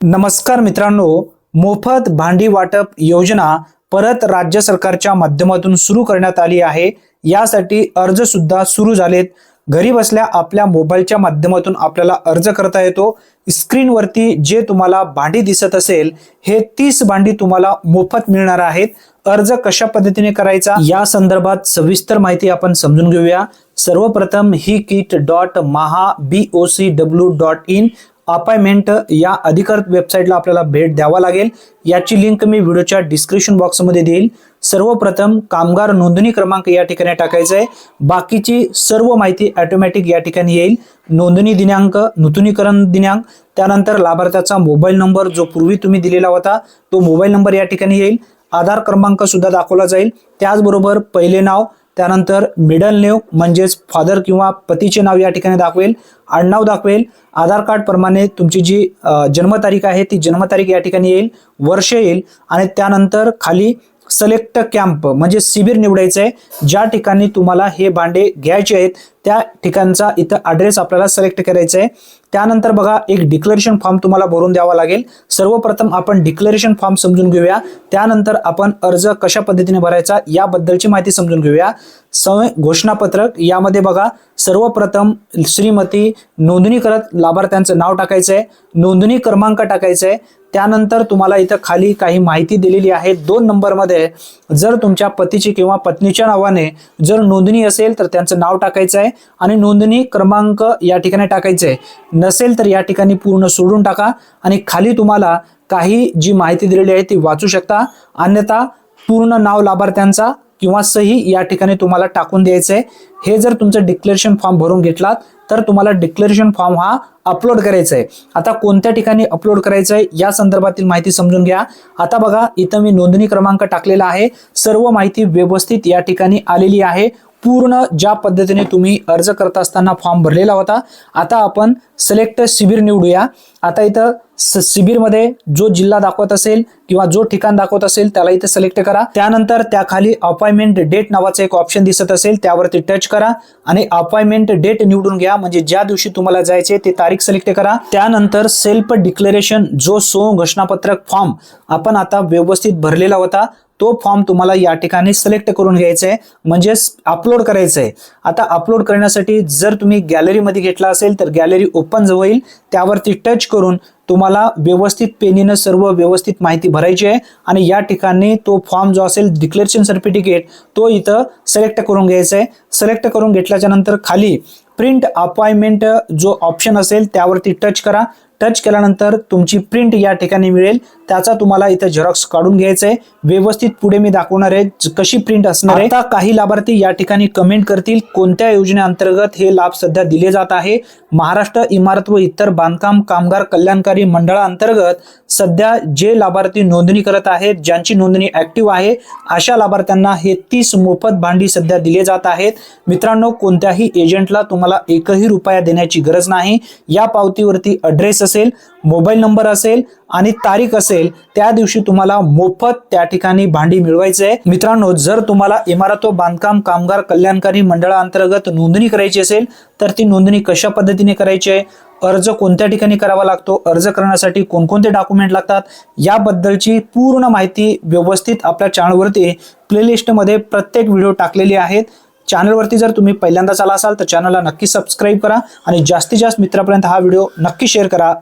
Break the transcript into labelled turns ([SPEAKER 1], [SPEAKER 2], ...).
[SPEAKER 1] नमस्कार मित्रांनो मोफत भांडी वाटप योजना परत राज्य सरकारच्या माध्यमातून सुरू करण्यात आली आहे. यासाठी अर्ज सुद्धा सुरू झालेत. घरी बसल्या आपल्या मोबाईलच्या माध्यमातून आपल्याला अर्ज करता येतो. स्क्रीनवरती जे तुम्हाला भांडी दिसत असेल हे तीस भांडी तुम्हाला मोफत मिळणार आहेत. अर्ज कशा पद्धतीने करायचा या संदर्भात सविस्तर माहिती आपण समजून घेऊया. सर्वप्रथम ही kit dot Maha B O C W dot in appointment या अधिकृत वेबसाईटला आपल्याला भेट द्यावा लागेल. याची लिंक मी व्हिडिओच्या डिस्क्रिप्शन बॉक्समध्ये देईल. सर्वप्रथम कामगार नोंदणी क्रमांक या ठिकाणी टाकायचा आहे बाकीची सर्व माहिती ऑटोमॅटिक या ठिकाणी येईल. नोंदणी दिनांक नूतनीकरण दिनांक त्यानंतर लाभार्थ्याचा मोबाईल नंबर जो पूर्वी तुम्ही दिलेला होता तो मोबाईल नंबर या ठिकाणी येईल. आधार क्रमांक सुद्धा दाखवला जाईल. त्याचबरोबर पहिले नाव त्यानंतर मिडल नेव म्हणजेच फादर किंवा पतीचे नाव या ठिकाणी दाखवेल. आडनाव दाखवेल. आधार कार्ड प्रमाणे तुमची जी जन्मतारीख आहे ती जन्मतारीख या ठिकाणी येईल. वर्ष येईल. आणि त्यानंतर खाली सिलेक्ट कॅम्प म्हणजे शिबिर निवडायचं आहे ज्या ठिकाणी तुम्हाला हे भांडे घ्यायचे आहेत त्या ठिकाणचा इथं ॲड्रेस आपल्याला सिलेक्ट करायचा आहे त्यानंतर बघा एक डिक्लेरेशन फॉर्म तुम्हाला भरून द्यावा लागेल. सर्वप्रथम आपण डिक्लेरेशन फॉर्म समजून घेऊया. त्यानंतर आपण अर्ज कशा पद्धतीने भरायचा याबद्दलची माहिती समजून घेऊया. समय घोषणापत्रक यामध्ये बघा सर्वप्रथम श्रीमती नोंदणी करत लाभार्थ्यांचं नाव टाकायचं आहे नोंदणी क्रमांक टाकायचा आहे त्यानंतर तुम्हाला इथं खाली काही माहिती दिलेली आहे. दोन नंबरमध्ये जर तुमच्या पतीची किंवा पत्नीच्या नावाने जर नोंदणी असेल तर त्यांचं नाव टाकायचं आहे आणि नोंदणी क्रमांक या ठिकाणी टाकायचं आहे. नसेल तर या ठिकाणी पूर्ण सोडून टाका आणि खाली तुम्हाला काही जी माहिती दिलेली आहे ती वाचू शकता. अन्यथा पूर्ण नाव लाभार्थ्यांचा किंवा सही या ठिकाणी तुम्हाला टाकून द्यायचं आहे हे जर तुमचं डिक्लेरेशन फॉर्म भरून घेतलात तर तुम्हाला डिक्लेरेशन फॉर्म हा अपलोड करायचा आहे आता कोणत्या ठिकाणी अपलोड करायचं आहे या संदर्भातील माहिती समजून घ्या. आता बघा इथं मी नोंदणी क्रमांक टाकलेला आहे. सर्व माहिती व्यवस्थित या ठिकाणी आलेली आहे. पूर्ण ज्या पद्धतीने तुम्ही अर्ज करत असताना फॉर्म भरलेला होता आता आपण सिलेक्ट शिबिर निवडूया. आता इथं स- शिबिरमध्ये जो जिल्हा दाखवत असेल किंवा जो ठिकाण दाखवत असेल त्याला इथे सिलेक्ट करा. त्यानंतर त्याखाली अपॉइंटमेंट डेट नावाचं एक ऑप्शन दिसत असेल त्यावरती टच करा आणि अपॉइंटमेंट डेट निवडून घ्या. म्हणजे ज्या दिवशी तुम्हाला जायचे ते तारीख सिलेक्ट करा. त्यानंतर सेल्फ डिक्लेरेशन जो सो घोषणापत्रक फॉर्म आपण आता व्यवस्थित भरलेला होता. तो फॉर्म तुम्हाला या ठिकाणी सिलेक्ट करून घ्यायचा आहे म्हणजेच अपलोड करायचं आहे आता अपलोड करण्यासाठी जर तुम्ही गॅलरीमध्ये घेतला असेल तर गॅलरी ओपन होईल त्यावरती टच करून तुम्हाला व्यवस्थित पेनीनं सर्व व्यवस्थित माहिती भरायची आहे. आणि या ठिकाणी तो फॉर्म जो असेल डिक्लेरेशन सर्टिफिकेट तो इथं सिलेक्ट करून घ्यायचा आहे सिलेक्ट करून घेतल्याच्या नंतर खाली प्रिंट अपॉइंटमेंट जो ऑप्शन असेल त्यावरती टच करा. टच केल्यानंतर तुमची प्रिंट या ठिकाणी मिळेल. त्याचा तुम्हाला इथं झेरॉक्स काढून घ्यायचा आहे व्यवस्थित पुढे मी दाखवणार आहे कशी प्रिंट असणार आहे. आता काही लाभार्थी या ठिकाणी कमेंट करतील कोणत्या योजनेअंतर्गत हे लाभ सध्या दिले जात आहे? महाराष्ट्र इमारत व इतर बांधकाम कामगार कल्याणकारी मंडळाअंतर्गत सध्या जे लाभार्थी नोंदणी करत आहेत ज्यांची नोंदणी ऍक्टिव्ह आहे अशा लाभार्थ्यांना हे तीस मोफत भांडी सध्या दिले जात आहेत. मित्रांनो कोणत्याही एजंटला तुम्हाला एकही रुपया देण्याची गरज नाही. या पावतीवरती अड्रेस असेल मोबाईल नंबर असेल आणि तारीख असेल त्या दिवशी तुम्हाला मोफत त्या ठिकाणी भांडी मिळवायचे. आहे मित्रांनो जर तुम्हाला इमारत बांधकाम कामगार कल्याणकारी मंडळाअंतर्गत नोंदणी करायची असेल तर ती नोंदणी कशा पद्धतीने करायची आहे? अर्ज कोणत्या ठिकाणी करावा लागतो? अर्ज करण्यासाठी कोणकोणते डॉक्युमेंट लागतात? याबद्दलची पूर्ण माहिती व्यवस्थित आपल्या चॅनलवरती प्लेलिस्टमध्ये प्रत्येक व्हिडिओ टाकलेली आहेत. चॅनलवरती जर तुम्ही पहिल्यांदाच आला असाल तर चॅनलला नक्की सबस्क्राईब करा आणि जास्तीत जास्त मित्रापर्यंत हा व्हिडिओ नक्की शेअर करा.